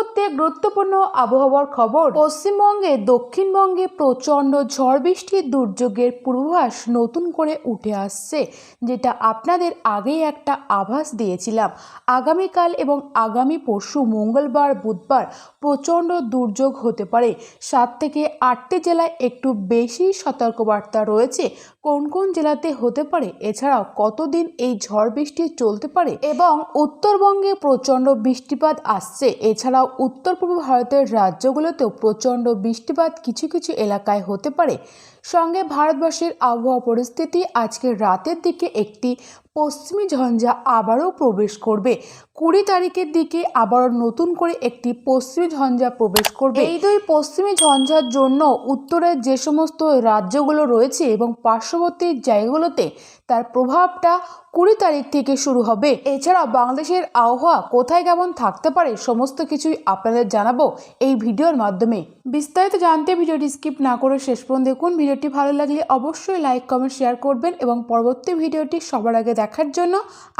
মুহূর্তে গুরুত্বপূর্ণ আবহাওয়ার খবর। পশ্চিমবঙ্গে, দক্ষিণবঙ্গে প্রচণ্ড ঝড় বৃষ্টির দুর্যোগের পূর্বাভাস নতুন করে উঠে আসছে, যেটা আপনাদের আগেই একটা আভাস দিয়েছিলাম। আগামীকাল এবং আগামী পরশু মঙ্গলবার, বুধবার প্রচণ্ড দুর্যোগ হতে পারে। সাত থেকে আটটি জেলায় একটু বেশি সতর্কবার্তা রয়েছে। কোন কোন জেলাতে হতে পারে? এছাড়াও কতদিন এই ঝড় বৃষ্টি চলতে পারে? এবং উত্তরবঙ্গে প্রচণ্ড বৃষ্টিপাত আসছে। এছাড়াও উত্তর পূর্ব ভারতের রাজ্যগুলোতেও প্রচণ্ড বৃষ্টিপাত কিছু কিছু এলাকায় হতে পারে। সঙ্গে ভারতবর্ষের আবহাওয়া পরিস্থিতি আজকে রাতের দিকে একটি পশ্চিমী ঝঞ্ঝা আবারও প্রবেশ করবে। কুড়ি তারিখের দিকে আবারও নতুন করে একটি পশ্চিমী ঝঞ্ঝা প্রবেশ করবে। এই দুই পশ্চিমী ঝঞ্ঝার জন্য উত্তরের যে সমস্ত রাজ্যগুলো রয়েছে এবং পার্শ্ববর্তী জায়গাগুলোতে তার প্রভাবটা কুড়ি তারিখ থেকে শুরু হবে। এছাড়াও বাংলাদেশের আবহাওয়া কোথায় কেমন থাকতে পারে সমস্ত কিছুই আপনাদের জানাব এই ভিডিওর মাধ্যমে। বিস্তারিত জানতে ভিডিওটি স্কিপ না করে শেষ পর্যন্ত দেখুন। ভিডিওটি ভালো লাগলে অবশ্যই লাইক, কমেন্ট, শেয়ার করবেন এবং পরবর্তী ভিডিওটি সবার আগে দেখার জন্য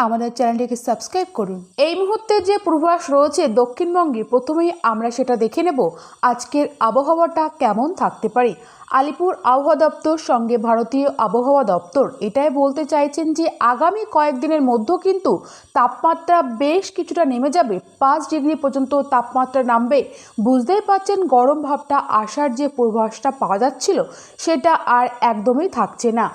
আমাদের চ্যানেলটিকে সাবস্ক্রাইব করুন। এই মুহূর্তে যে পূর্বাভাস রয়েছে দক্ষিণবঙ্গে, প্রথমেই আমরা সেটা দেখে নেব আজকের আবহাওয়াটা কেমন থাকতে পারে। আলিপুর আবহাওয়া দপ্তর সঙ্গে ভারতীয় আবহাওয়া দপ্তর এটাই বলতে চাইছেন যে, আগামী কয়েকদিনের মধ্যে কিন্তু তাপমাত্রা বেশ কিছুটা নেমে যাবে। পাঁচ ডিগ্রি পর্যন্ত তাপমাত্রা নামবে। বুঝতেই পাচ্ছেন গরম ভাবটা আসার যে পূর্বাভাসটা পাওয়া যাচ্ছিল, সেটা আর একদমই থাকছে না।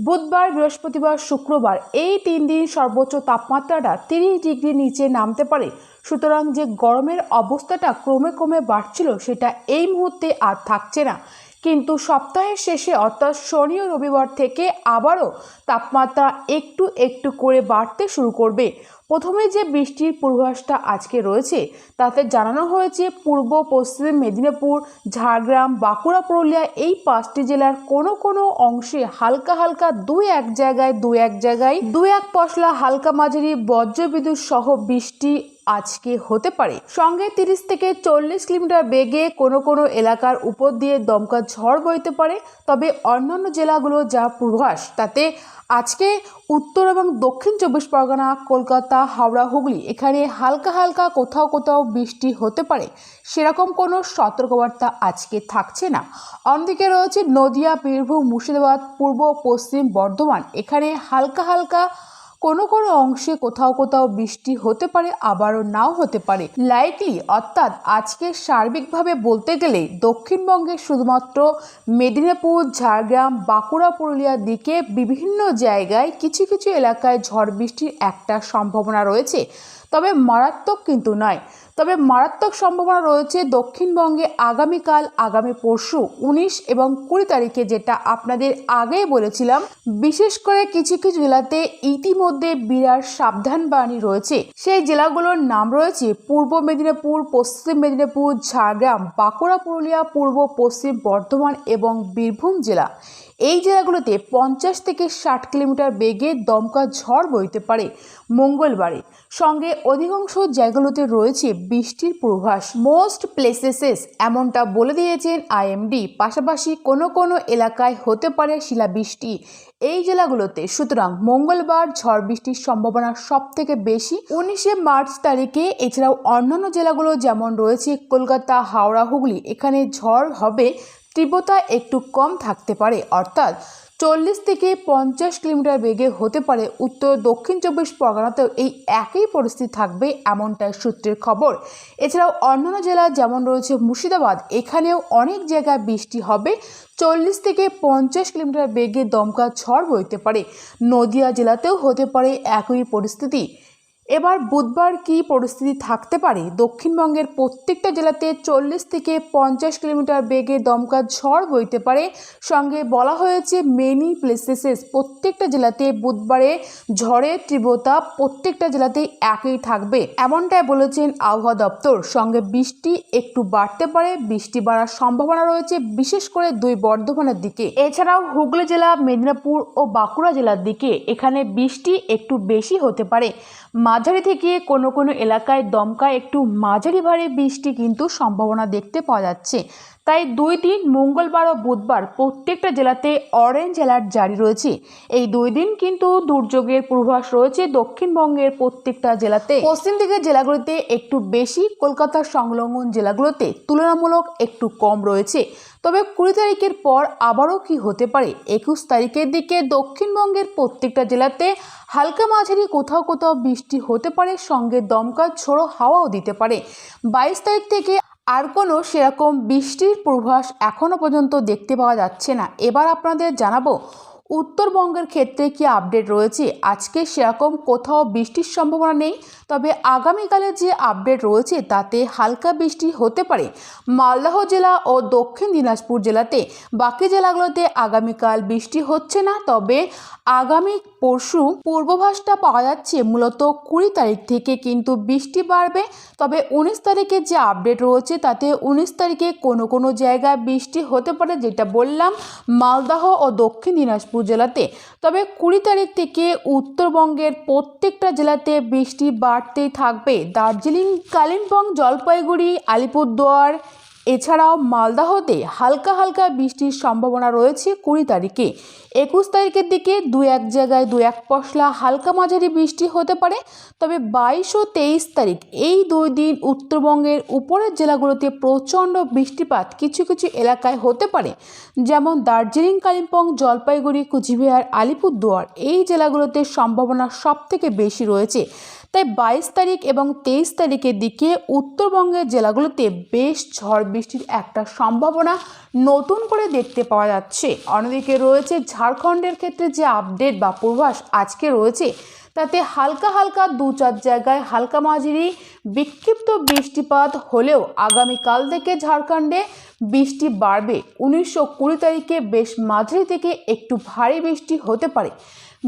বুধবার, বৃহস্পতিবার, শুক্রবার এই তিন দিন সর্বোচ্চ তাপমাত্রাটা তিরিশ ডিগ্রি নিচে নামতে পারে। সুতরাং যে গরমের অবস্থাটা ক্রমে ক্রমে বাড়ছিল সেটা এই মুহূর্তে আর থাকছে না। কিন্তু সপ্তাহের শেষে, অর্থাৎ শনি ও রবিবার থেকে আবারও তাপমাত্রা একটু একটু করে বাড়তে শুরু করবে। প্রথমে যে বৃষ্টির পূর্বাভাসটা আজকে রয়েছে, তাতে জানানো হয়েছে পূর্ব, পশ্চিম মেদিনীপুর, ঝাড়গ্রাম, বাঁকুড়া, পুরুলিয়া এই পাঁচটি জেলার কোনো কোনো অংশে হালকা হালকা দুই এক জায়গায়, দুই এক জায়গায়, দুই এক পশলা হালকা মাঝারি বজ্রবিদ্যুৎ সহ বৃষ্টি আজকে হতে পারে। সঙ্গে তিরিশ থেকে চল্লিশ কিলোমিটার বেগে কোনো কোনো এলাকার উপর দিয়ে দমকা ঝড় বইতে পারে। তবে অন্যান্য জেলাগুলো যা পূর্বাভাস, তাতে আজকে উত্তর এবং দক্ষিণ চব্বিশ পরগনা, কলকাতা, হাওড়া, হুগলি এখানে হালকা হালকা কোথাও কোথাও বৃষ্টি হতে পারে। সেরকম কোনো সতর্কবার্তা আজকে থাকছে না। অন্যদিকে রয়েছে নদিয়া, বীরভূম, মুর্শিদাবাদ, পূর্ব, পশ্চিম বর্ধমান এখানে হালকা হালকা কোনো কোনো অংশে কোথাও কোথাও বৃষ্টি হতে পারে, আবারও নাও হতে পারে। লাইকলি অর্থাৎ আজকে সার্বিকভাবে বলতে গেলে দক্ষিণবঙ্গে শুধুমাত্র মেদিনীপুর, ঝাড়গ্রাম, বাঁকুড়া, পুরুলিয়ার দিকে বিভিন্ন জায়গায় কিছু কিছু এলাকায় ঝড় বৃষ্টির একটা সম্ভাবনা রয়েছে। তবে মারাত্মক কিন্তু নয়। তবে মারাত্মক সম্ভাবনা রয়েছে দক্ষিণবঙ্গে আগামীকাল, আগামী পরশু উনিশ এবং কুড়ি তারিখে যেটা আপনাদের আগে বলেছিলাম। বিশেষ করে কিছু কিছু জেলাতে ইতিমধ্যে বিরাট সাবধান বাণী রয়েছে। সেই জেলাগুলোর নাম রয়েছে পূর্ব মেদিনীপুর, পশ্চিম মেদিনীপুর, ঝাড়গ্রাম, বাঁকুড়া, পুরুলিয়া, পূর্ব, পশ্চিম বর্ধমান এবং বীরভূম জেলা। এই জেলাগুলোতে পঞ্চাশ থেকে ষাট কিলোমিটার বেগে দমকা ঝড় বইতে পারে মঙ্গলবারে। সঙ্গে অধিকাংশ জায়গাগুলোতে রয়েছে বৃষ্টির পূর্বাভাস। মোস্ট প্লেসেসেস এমনটা বলে দিয়েছেন আইএমডি। পাশাপাশি কোনো কোনো এলাকায় হতে পারে শিলাবৃষ্টি। এই জেলাগুলোতে সুতরাং মঙ্গলবার ঝড় বৃষ্টির সম্ভাবনা সব থেকে বেশি। উনিশে মার্চ তারিখে এছাড়াও অন্যান্য জেলাগুলো যেমন রয়েছে কলকাতা, হাওড়া, হুগলি, এখানে ঝড় হবে তীব্রতা একটু কম থাকতে পারে, অর্থাৎ চল্লিশ থেকে পঞ্চাশ কিলোমিটার বেগে হতে পারে। উত্তর দক্ষিণ চব্বিশ পরগনাতেও এই একই পরিস্থিতি থাকবে এমনটাই সূত্রের খবর। এছাড়াও অন্যান্য জেলা যেমন রয়েছে মুর্শিদাবাদ, এখানেও অনেক জায়গায় বৃষ্টি হবে। চল্লিশ থেকে পঞ্চাশ কিলোমিটার বেগে দমকা ঝড় বইতে পারে। নদিয়া জেলাতেও হতে পারে একই পরিস্থিতি। এবার বুধবার কি পরিস্থিতি থাকতে পারে? দক্ষিণবঙ্গের প্রত্যেকটা জেলাতে চল্লিশ থেকে পঞ্চাশ কিলোমিটার বেগে দমকা ঝড় বইতে পারে। সঙ্গে বলা হয়েছে মেনি প্লেসেসেস প্রত্যেকটা জেলাতে বুধবারে ঝড়ের তীব্রতা প্রত্যেকটা জেলাতেই একই থাকবে, এমনটাই বলেছেন আবহাওয়া দপ্তর। সঙ্গে বৃষ্টি একটু বাড়তে পারে, বৃষ্টি বাড়ার সম্ভাবনা রয়েছে, বিশেষ করে দুই বর্ধমানের দিকে। এছাড়াও হুগলি জেলা, মেদিনীপুর ও বাঁকুড়া জেলার দিকে এখানে বৃষ্টি একটু বেশি হতে পারে। মাঝারি থেকে কোনো কোনো এলাকায় দমকা একটু মাঝারি ভারে বৃষ্টি কিন্তু সম্ভাবনা দেখতে পাওয়া যাচ্ছে। তাই দুই দিন, মঙ্গলবার ও বুধবার প্রত্যেকটা জেলাতে অরেঞ্জ অ্যালার্ট জারি রয়েছে। এই দুই দিন কিন্তু দুর্যোগের পূর্বাভাস রয়েছে দক্ষিণবঙ্গের প্রত্যেকটা জেলাতে। পশ্চিম দিকের জেলাগুলিতে একটু বেশি, কলকাতার সংলগ্ন জেলাগুলোতে তুলনামূলক একটু কম রয়েছে। তবে কুড়ি তারিখের পর আবারও কি হতে পারে? একুশ তারিখের দিকে দক্ষিণবঙ্গের প্রত্যেকটা জেলাতে হালকা মাঝারি কোথাও কোথাও বৃষ্টি হতে পারে, সঙ্গে দমকা ঝোড়ো হাওয়াও দিতে পারে। বাইশ তারিখ থেকে আর কোনো সেরকম বৃষ্টির পূর্বাভাস এখনও পর্যন্ত দেখতে পাওয়া যাচ্ছে না। এবার আপনাদের জানাব, উত্তরবঙ্গের ক্ষেত্রে কি আপডেট রয়েছে? আজকে সেরকম কোথাও বৃষ্টির সম্ভাবনা নেই, তবে আগামীকালে যে আপডেট রয়েছে তাতে হালকা বৃষ্টি হতে পারে। মালদহ জেলা ও দক্ষিণ দিনাজপুর জেলাতে বাকি জেলাগুলোতে আগামীকাল বৃষ্টি হচ্ছে না, তবে আগামী পরশু পূর্বভাসটা পাওয়া যাচ্ছে মূলত কুড়ি তারিখ থেকে, কিন্তু বৃষ্টি বাড়বে। তবে উনিশ তারিখে যে আপডেট রয়েছে, তাতে উনিশ তারিখে কোনো কোনো জায়গায় বৃষ্টি হতে পারে যেটা বললাম মালদাহ ও দক্ষিণ দিনাজপুর জেলাতে। তবে কুড়ি তারিখ থেকে উত্তরবঙ্গের প্রত্যেকটা জেলাতে বৃষ্টি বাড়তেই থাকবে। দার্জিলিং, কালিম্পং, জলপাইগুড়ি, আলিপুরদুয়ার এছাড়াও মালদাহতে হালকা হালকা বৃষ্টির সম্ভাবনা রয়েছে কুড়ি তারিখে। একুশ তারিখের দিকে দু এক জায়গায় দু এক পশলা হালকা মাঝারি বৃষ্টি হতে পারে, তবে বাইশ ও তেইশ তারিখ এই দুই দিন উত্তরবঙ্গের উপরের জেলাগুলোতে প্রচণ্ড বৃষ্টিপাত কিছু কিছু এলাকায় হতে পারে, যেমন দার্জিলিং, কালিম্পং, জলপাইগুড়ি, কুচবিহার, আলিপুরদুয়ার। এই জেলাগুলোতে সম্ভাবনা সব থেকে বেশি রয়েছে। তাই বাইশ তারিখ এবং তেইশ তারিখের দিকে উত্তরবঙ্গের জেলাগুলোতে বেশ ঝড় বৃষ্টির একটা সম্ভাবনা নতুন করে দেখতে পাওয়া যাচ্ছে। অন্যদিকে রয়েছে ঝাড়খণ্ডের ক্ষেত্রে যে আপডেট বা পূর্বাস আজকে রয়েছে তাতে হালকা হালকা দু চার জায়গায় হালকা মাঝারি বিক্ষিপ্ত বৃষ্টিপাত হলেও আগামীকাল থেকে ঝাড়খণ্ডে বৃষ্টি বাড়বে। উনিশশো কুড়ি তারিখে বেশ মাঝারি থেকে একটু ভারী বৃষ্টি হতে পারে।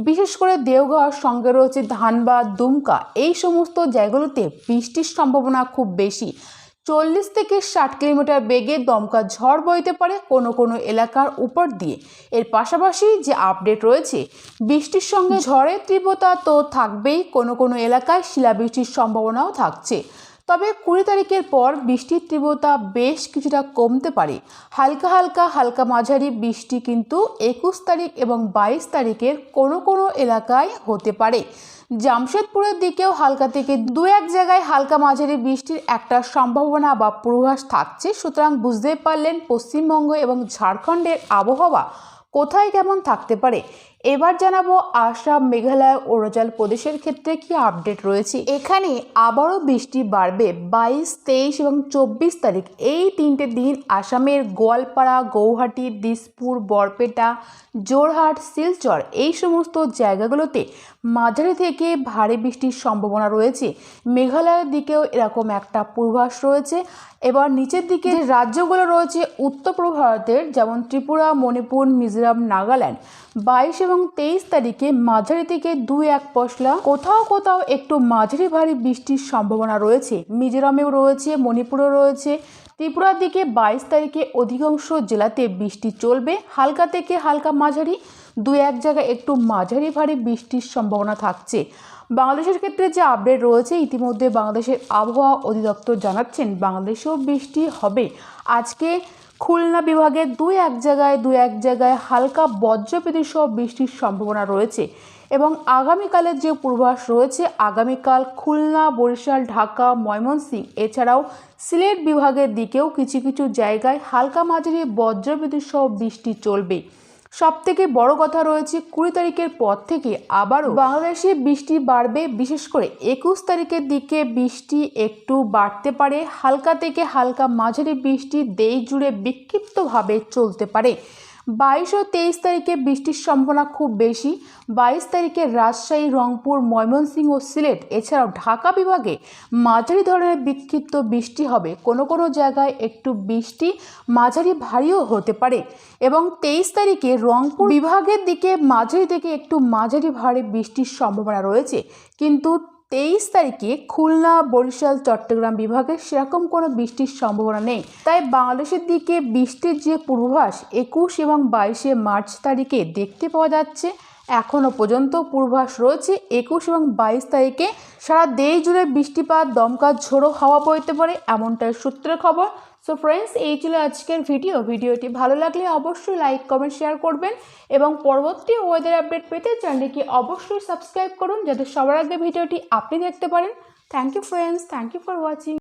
বিশেষ করে দেওঘর, সঙ্গে রয়েছে ধানবাদ, দুমকা, এই সমস্ত জায়গাগুলোতে বৃষ্টির সম্ভাবনা খুব বেশি। চল্লিশ থেকে ষাট কিলোমিটার বেগে দমকা ঝড় বইতে পারে কোনো কোনো এলাকার উপর দিয়ে। এর পাশাপাশি যে আপডেট রয়েছে, বৃষ্টির সঙ্গে ঝড়ের তীব্রতা তো থাকবেই, কোনো কোনো এলাকায় শিলাবৃষ্টির সম্ভাবনাও থাকছে। তবে কুড়ি তারিখের পর বৃষ্টির তীব্রতা বেশ কিছুটা কমতে পারে। হালকা হালকা হালকা মাঝারি বৃষ্টি কিন্তু একুশ তারিখ এবং বাইশ তারিখের কোনো কোনো এলাকায় হতে পারে। জামশেদপুরের দিকেও হালকা থেকে দু এক জায়গায় হালকা মাঝারি বৃষ্টির একটা সম্ভাবনা বা পূর্বাভাস থাকছে। সুতরাং বুঝতেই পারলেন পশ্চিমবঙ্গ এবং ঝাড়খণ্ডের আবহাওয়া কোথায় কেমন থাকতে পারে। এবার জানাব আসাম মেঘালয় অরুণাচল প্রদেশের ক্ষেত্রে কি আপডেট রয়েছে? এখানে আবারও বৃষ্টি বাড়বে বাইশ, তেইশ এবং চব্বিশ তারিখ। এই তিনটে দিন আসামের গোয়ালপাড়া, গৌহাটি, দিসপুর, বরপেটা জোরহাট শিলচর এই সমস্ত জায়গাগুলোতে মাঝারি থেকে ভারী বৃষ্টির সম্ভাবনা রয়েছে। মেঘালয়ের দিকেও এরকম একটা পূর্বাস রয়েছে। এবার নিচের দিকে রাজ্যগুলো রয়েছে, উত্তর পূর্ব ভারতের, যেমন ত্রিপুরা, মণিপুর, মিজোরাম, নাগাল্যান্ড, বাইশ তেইশ তারিখে মাঝারি থেকে দুই এক পশলা, কোথাও কোথাও একটু মাঝারি ভারী বৃষ্টির সম্ভাবনা রয়েছে। মিজোরামেও রয়েছে, মণিপুরেও রয়েছে। ত্রিপুরার দিকে বাইশ তারিখে অধিকাংশ জেলাতে বৃষ্টি চলবে। হালকা থেকে হালকা মাঝারি দু এক জায়গায় একটু মাঝারি ভারী বৃষ্টির সম্ভাবনা থাকছে। বাংলাদেশের ক্ষেত্রে যে আপডেট রয়েছে, ইতিমধ্যে বাংলাদেশের আবহাওয়া অধিদপ্তর জানাচ্ছেন, বাংলাদেশেও বৃষ্টি হবে। আজকে খুলনা বিভাগে দুই এক জায়গায় দু এক জায়গায় হালকা বজ্রবিদ্যুৎ সহ বৃষ্টির সম্ভাবনা রয়েছে এবং আগামীকালের যে পূর্বাস রয়েছে, আগামীকাল খুলনা, বরিশাল, ঢাকা, ময়মনসিংহ এছাড়াও সিলেট বিভাগের দিকেও কিছু কিছু জায়গায় হালকা মাঝারি বজ্রবিদ্যুৎ সহ বৃষ্টি চলবে। সব থেকে বড় কথা রয়েছে কুড়ি তারিখের পর থেকে আবারও বাংলাদেশে বৃষ্টি বাড়বে, বিশেষ করে একুশ তারিখের দিকে বৃষ্টি একটু বাড়তে পারে। হালকা থেকে হালকা মাঝারি বৃষ্টি দেশ জুড়ে বিক্ষিপ্তভাবে চলতে পারে। বাইশ ও তেইশ তারিখে বৃষ্টির সম্ভাবনা খুব বেশি। বাইশ তারিখে রাজশাহী, রংপুর, ময়মনসিংহ ও সিলেট, এছাড়াও ঢাকা বিভাগে মাঝারি ধরনের বিক্ষিপ্ত বৃষ্টি হবে। কোনো কোনো জায়গায় একটু বৃষ্টি মাঝারি ভারীও হতে পারে এবং তেইশ তারিখে রংপুর বিভাগের দিকে মাঝারি থেকে একটু মাঝারি ভারী বৃষ্টির সম্ভাবনা রয়েছে। কিন্তু তেইশ তারিখে খুলনা, বরিশাল, চট্টগ্রাম বিভাগে সেরকম কোনো বৃষ্টির সম্ভাবনা নেই। তাই বাংলাদেশের দিকে বৃষ্টির যে পূর্বাভাস একুশ এবং বাইশে মার্চ তারিখে দেখতে পাওয়া যাচ্ছে এখনও পর্যন্ত পূর্বাভাস রয়েছে একুশ এবং বাইশ তারিখে। সারা দেশ জুড়ে বৃষ্টিপাত দমকা ঝোড়ো হাওয়া বইতে পারে এমনটাই সূত্রের খবর। সো ফ্রেন্ডস এই ছিল আজকের ভিডিও। ভিডিওটি ভালো লাগলে অবশ্যই লাইক, কমেন্ট, শেয়ার করবেন এবং পরবর্তী ওয়েদার আপডেট পেতে চ্যানেলটিকে অবশ্যই সাবস্ক্রাইব করুন যাতে সবার আগে ভিডিওটি আপনি দেখতে পারেন। Thank you friends thank you for watching